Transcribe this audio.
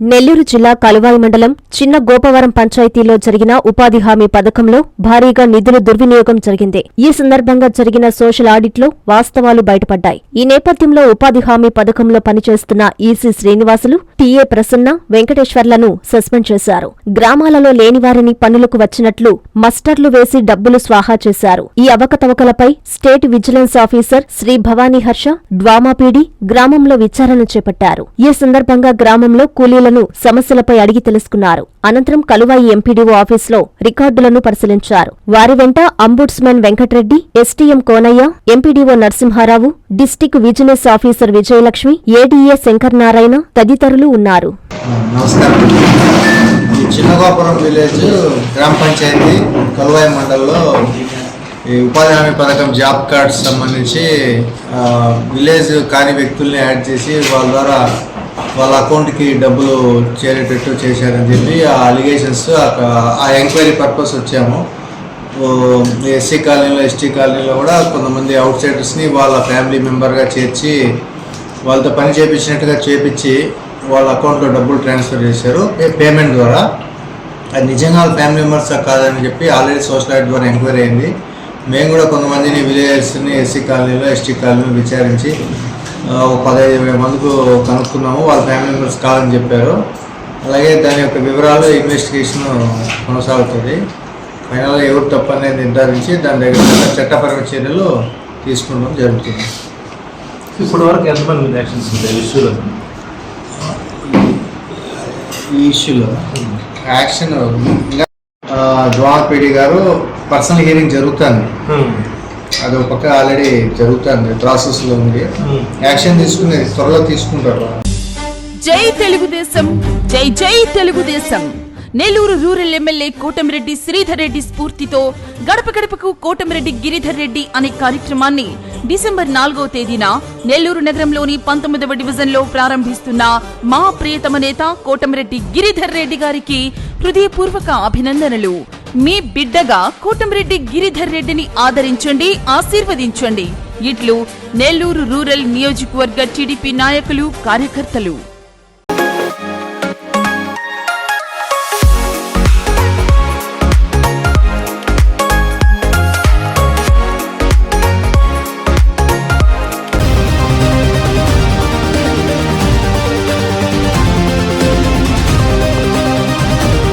నెల్లూరు జిల్లా కలువాయి మండలం చిన్న గోపవరం పంచాయతీలో జరిగిన ఉపాధి హామీ పథకంలో భారీగా నిధుల దుర్వినియోగం జరిగింది. ఈ సందర్భంగా జరిగిన సోషల్ ఆడిట్లో వాస్తవాలు బయటపడ్డాయి. ఈ నేపథ్యంలో ఉపాధి హామీ పథకంలో పనిచేస్తున్న ఈసీ శ్రీనివాసులు టీఏ ప్రసన్న వెంకటేశ్వర్లను సస్పెండ్ చేశారు. గ్రామాలలో లేనివారిని పనులకు వచ్చినట్లు మస్టర్లు వేసి డబ్బులు స్వాహా చేశారు. ఈ అవకతవకలపై state vigilance officer Shri Bhavani Harsha డ్వామాపీడి గ్రామంలో విచారణ చేపట్టారు. ఈ సందర్భంగా గ్రామంలో అధికారులను సమస్యలపై అడిగి తెలుసుకున్నారు. అనంతరం కలువాయి ఎంపీడీఓ ఆఫీసులో రికార్డులను పరిశీలించారు. వారి వెంట ombudsman Venkatareddy STM Konayya MPDO Narasimharao district vigilance officer Vijayalakshmi ADA Shankar Narayana తదితరులు ఉన్నారు. చిన్నగోపురం విలేజ్ గ్రామ పంచాయతీ కలువాయి మండలంలో ఈ ఉపాధి హామీ పథకం జాబ్ కార్డ్స్ సంబంధించి విలేజ్ కాని వ్యక్తుల్ని యాడ్ చేసి వాళ్ళ ద్వారా వాళ్ళ అకౌంట్కి డబ్బులు చేరేటట్టు చేశారని చెప్పి ఆ అలిగేషన్స్ ఆ ఎంక్వైరీ పర్పస్ వచ్చాము. ఎస్సీ కాలనీలో ఎస్టీ కాలనీలో కూడా కొంతమంది అవుట్ సైడర్స్ని వాళ్ళ ఫ్యామిలీ మెంబర్గా చేర్చి వాళ్ళతో పని చేపించినట్టుగా చేపించి వాళ్ళ అకౌంట్లో డబ్బులు ట్రాన్స్ఫర్ చేశారు. పేమెంట్ ద్వారా. అది నిజంగా వాళ్ళ ఫ్యామిలీ మెంబర్స్ కాదని చెప్పి ఆల్రెడీ సోషల్ యాక్ట్ ద్వారా ఎంక్వైరీ అయింది. మేము కూడా కొంతమందిని విలేజర్స్ని ఎస్సీ కాలనీలో ఎస్టీ కాలనీలో విచారించి ఒక పదహైదు ఇరవై మందికి కనుక్కున్నాము వాళ్ళ ఫ్యామిలీ మెంబర్స్ కాదని చెప్పారు. అలాగే దాని యొక్క వివరాలు ఇన్వెస్టిగేషన్ కొనసాగుతుంది. ఫైనల్గా ఎవరు తప్పు అనేది నిర్ధారించి దాని దగ్గర చట్టపరమైన చర్యలు తీసుకోవడం జరుగుతుంది. ఇప్పటి వరకు ఎంతమంది మీద యాక్షన్స్ ఉంటాయి ఇష్యూలో? ఈ ఇష్యూలో యాక్షన్ ద్వారపేడి గారు పర్సనల్ హియరింగ్ జరుగుతుంది. అది ఒక పక్క ఆల్రెడీ జరుగుతుంది ప్రాసెస్లో ఉంది. యాక్షన్ తీసుకుని త్వరలో తీసుకుంటారు. జై తెలుగుదేశం జై జై తెలుగుదేశం. నెల్లూరు రూరల్ ఎమ్మెల్యే కోటమిరెడ్డి శ్రీధర్ రెడ్డి స్ఫూర్తితో గడప గడపకు కోటమిరెడ్డి గిరిధర్ రెడ్డి అనే కార్యక్రమాన్ని డిసెంబర్ నాలుగో తేదీన నెల్లూరు నగరంలోని పంతొమ్మిదవ డివిజన్లో ప్రారంభిస్తున్న మా ప్రియతమ నేత కోటమిరెడ్డి గిరిధర్ రెడ్డి గారికి హృదయపూర్వక అభినందనలు. మీ బిడ్డగా కోటంరెడ్డి గిరిధర్ రెడ్డిని ఆదరించండి ఆశీర్వదించండి. ఇట్లు నెల్లూరు రూరల్ నియోజకవర్గ టీడీపీ నాయకులు కార్యకర్తలు.